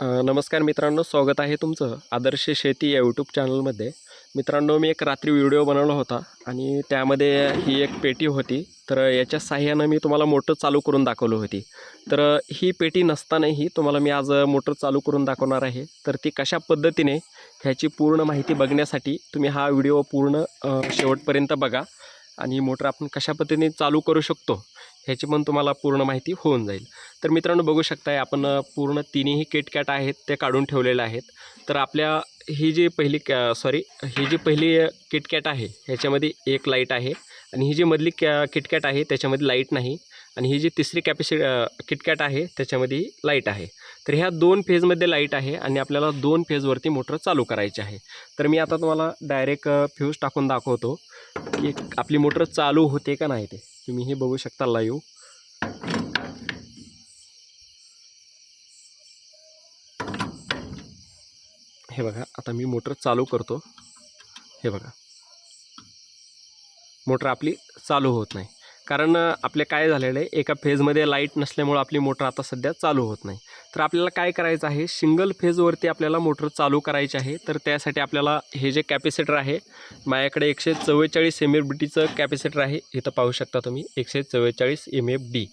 नमस्कार मित्रांनो स्वागत आहे तुमचं आदर्श शेती या यूट्यूब चॅनलमध्ये मित्रांनो मी एक रात्री व्हिडिओ बनवला होता आणि त्यामध्ये ही एक पेटी होती. तर याच्या साह्यानं मी तुम्हाला मोटर चालू करून दाखवली होती. तर ही पेटी नसतानाही तुम्हाला मी आज मोटर चालू करून दाखवणार आहे. तर ती कशा पद्धतीने ह्याची पूर्ण माहिती बघण्यासाठी तुम्ही हा व्हिडिओ पूर्ण शेवटपर्यंत बघा आणि मोटर आपण कशा पद्धतीने चालू करू शकतो ह्याची पण तुम्हाला पूर्ण माहिती होऊन जाईल. तर मित्रांनो बघू शकताय आपण पूर्ण तिन्ही किटकॅट आहेत ते काढून ठेवलेल्या आहेत. तर आपल्या ही जी पहिली कॅ सॉरी ही जी पहिली किटकॅट आहे ह्याच्यामध्ये एक लाइट आहे आणि ही जी मधली कॅ किटकॅट आहे त्याच्यामध्ये लाइट नाही आणि ही जी तिसरी कॅपॅसि किटकॅट आहे त्याच्यामध्ये लाइट आहे. तर ह्या दोन फेजमध्ये लाइट आहे आणि आपल्याला दोन फेजवरती मोटर चालू करायची आहे. तर मी आता तुम्हाला डायरेक्ट फ्यूज टाकून दाखवतो की आपली मोटर चालू होते का नाही ते. तुम्ही हे बघू शकता लाईव्ह हे बघा आता मी मोटर चालू करतो. हे बघा. मोटर आपली चालू होत नाही. कारण आपले काय झालेलं आहे एका फेजमध्ये लाइट नसल्यामुळं आपली मोटर आता सध्या चालू होत नाही. तर आपल्याला काय करायचं आहे सिंगल फेजवरती आपल्याला मोटर चालू करायची आहे तर त्यासाठी आपल्याला हे जे कॅपॅसिटर आहे माझ्याकडे एकशे चव्वेचाळीस एम एफ डीचं कॅपॅसिटर आहे इथं पाहू शकता तुम्ही एकशे चव्वेचाळीस एम एफ डी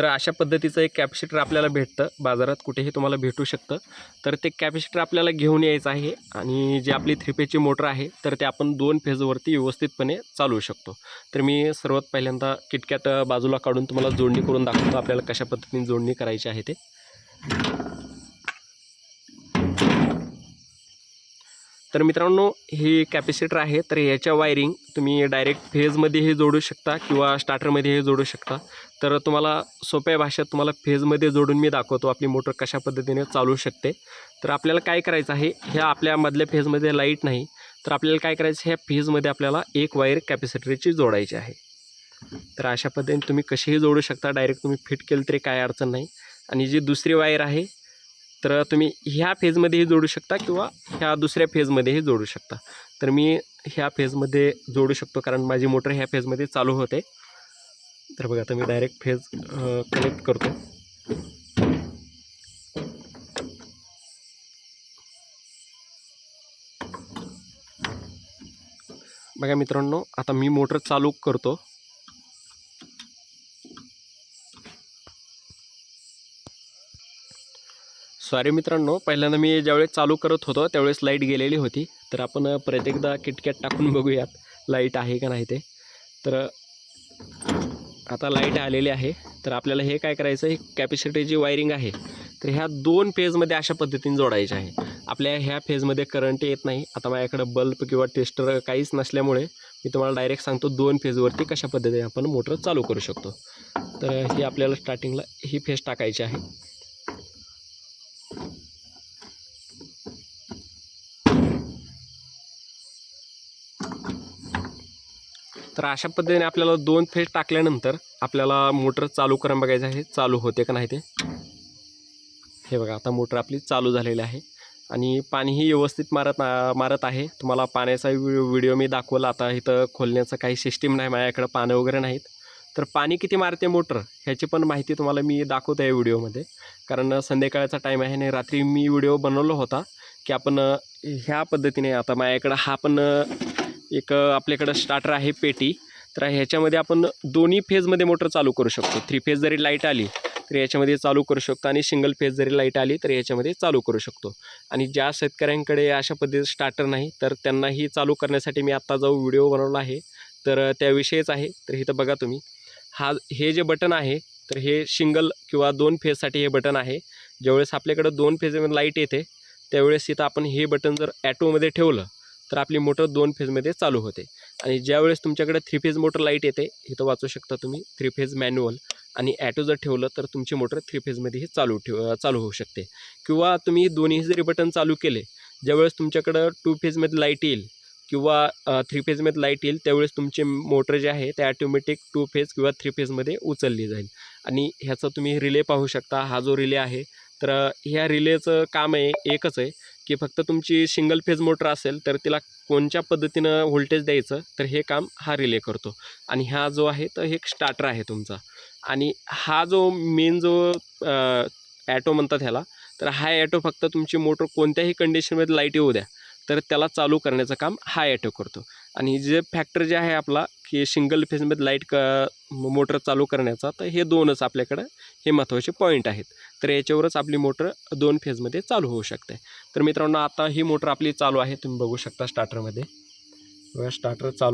तर अशा पद्धतीचं एक कॅपॅसिटर आपल्याला भेटतं. बाजारात कुठेही तुम्हाला भेटू शकतं. तर ते कॅपॅसिटर आपल्याला घेऊन यायचं आहे आणि जी आपली थ्री फेजची मोटर आहे तर ते आपण दोन फेजवरती व्यवस्थितपणे चालवू शकतो. तर मी सर्वात पहिल्यांदा किटकॅट बाजूला काढून तुम्हाला जोडणी करून दाखवतो. आपल्याला कशा पद्धतीने जोडणी करायची आहे ते. तर मित्रांनो ही कॅपॅसिटर आहे तर ह्याच्या वायरिंग तुम्ही डायरेक्ट फेजमध्येही जोडू शकता किंवा स्टार्टरमध्येही जोडू शकता. तर तुम्हाला सोप्या भाषेत तुम्हाला फेजमध्ये जोडून मी दाखवतो आपली मोटर कशा पद्धतीने चालू शकते. तर आपल्याला काय करायचं आहे ह्या आपल्यामधल्या फेजमध्ये लाइट नाही तर आपल्याला काय करायचं ह्या फेजमध्ये आपल्याला एक वायर कॅपॅसिटरची जोडायची आहे. तर अशा पद्धतीने तुम्ही कशीही जोडू शकता डायरेक्ट तुम्ही फिट केलं तरी काय अडचण नाही. आणि जी दुसरी वायर आहे तर तुम्ही ह्या फेजमध्येही जोडू शकता किंवा ह्या दुसऱ्या फेजमध्येही जोडू शकता. तर मी ह्या फेजमध्ये जोडू शकतो कारण माझी मोटर ह्या फेजमध्ये चालू होते. तर बघा आता मी डायरेक्ट फेज कनेक्ट करतो. बघा मित्रांनो आता मी मोटर चालू करतो. सॉरी मित्रांनो पहिल्यांदा मी ज्यावेळेस चालू करत होतो त्यावेळेस लाइट गेलेली होती. तर आपण प्रत्येकदा परत एकदा किटकॅट टाकून बघूयात लाइट आहे का नाही ते. तर आता लाइट आलेली आहे. तर आपल्याला हे काय करायचं ही कॅपॅसिटीची वायरिंग आहे. तर ह्या दोन फेजमध्ये अशा पद्धतीने जोडायचे आहे. आपल्या ह्या फेजमध्ये करंट येत नाही. आता माझ्याकडं बल्ब किंवा टेस्टर काहीच नसल्यामुळे मी तुम्हाला डायरेक्ट सांगतो दोन फेजवरती कशा पद्धतीने आपण मोटर चालू करू शकतो. तर ही आपल्याला स्टार्टिंगला ही फेज टाकायची आहे. तर अशा पद्धतीने आपल्याला दोन फेज टाकल्यानंतर आपल्याला मोटर चालू करून बघायचं आहे. चालू होते का नाही ते? हे बघा आता मोटर आपली चालू झालेली आहे. आणि पाणीही व्यवस्थित मारत मारत आहे. तुम्हाला पाण्याचा व्हिडिओ मी दाखवला. आता इथं खोलण्याचं काही सिस्टीम नाही माझ्याकडं पानं वगैरे नाहीत. तर पाणी किती मारते मोटर? ह्याची पण माहिती तुम्हाला मी दाखवतो आहे व्हिडिओमध्ये. कारण संध्याकाळचा टाईम आहे आणि रात्री मी व्हिडिओ बनवला होता की आपण ह्या पद्धतीने आता माझ्याकडं हा पण एक आपल्याकडं स्टार्टर आहे पेटी. तर ह्याच्यामध्ये आपण दोन्ही फेजमध्ये मोटर चालू करू शकतो. थ्री फेज जरी लाइट आली तर याच्यामध्ये चालू करू शकतो. आणि सिंगल फेज जरी लाइट आली तर याच्यामध्ये चालू करू शकतो. आणि ज्या शेतकऱ्यांकडे अशा पद्धतीचं स्टार्टर नाही तर त्यांनाही चालू करण्यासाठी मी आत्ता जाऊ व्हिडिओ बनवला आहे तर त्याविषयीच आहे. तर इथं बघा तुम्ही. हा हे जे बटन आहे तर हे सिंगल किंवा दोन फेजसाठी हे बटन आहे. ज्यावेळेस आपल्याकडं दोन फेजमध्ये लाइट येते त्यावेळेस इथं आपण हे बटन जर ॲटोमध्ये ठेवलं तर आपली मोटर दोन फेजमध्ये चालू होते. आणि ज्यावेळेस तुमच्याकडे थ्री फेज मोटर लाइट येते इथं वाचू शकता तुम्ही. थ्री फेज मॅन्युअल आणि ॲटो जर ठेवलं तर तुमची मोटर थ्री फेजमध्येही चालू ठेव चालू होऊ शकते. किंवा तुम्ही दोन्ही जरी बटन चालू केले ज्यावेळेस तुमच्याकडं टू फेजमध्ये लाइट येईल किंवा थ्री फेजमध्ये लाइट येईल त्यावेळेस तुमची मोटर जे आहे ते ॲटोमॅटिक टू फेज किंवा थ्री फेजमध्ये उचलली जाईल. आणि ह्याचा तुम्ही रिले पाहू शकता. हा जो रिले आहे तर ह्या रिलेचं काम आहे एकच आहे. की फक्त तुमची सिंगल फेज मोटर असेल तर तिला कोणत्या पद्धतीनं व्होल्टेज द्यायचं तर हे काम हा रिले करतो. आणि हा जो आहे तर हे एक स्टार्टर आहे तुमचा. आणि हा जो मेन जो ॲटो म्हणतात ह्याला तर हा ॲटो फक्त तुमची मोटर कोणत्याही कंडिशनमध्ये लाइट येऊ द्या तर त्याला चालू करण्याचं काम हा ॲटो करतो. आणि जे फॅक्टर जे आहे आपला की सिंगल फेजमध्ये लाइट क मोटर चालू करण्याचा तर हे दोनच आपल्याकडं हे महत्त्वाचे पॉईंट आहेत. तर याच्यावरच आपली मोटर दोन फेजमध्ये चालू होऊ शकते. तर मित्रांनो आता ही मोटर आपली चालू आहे तुम्ही बघू शकता स्टार्टरमध्ये स्टार्टर चालू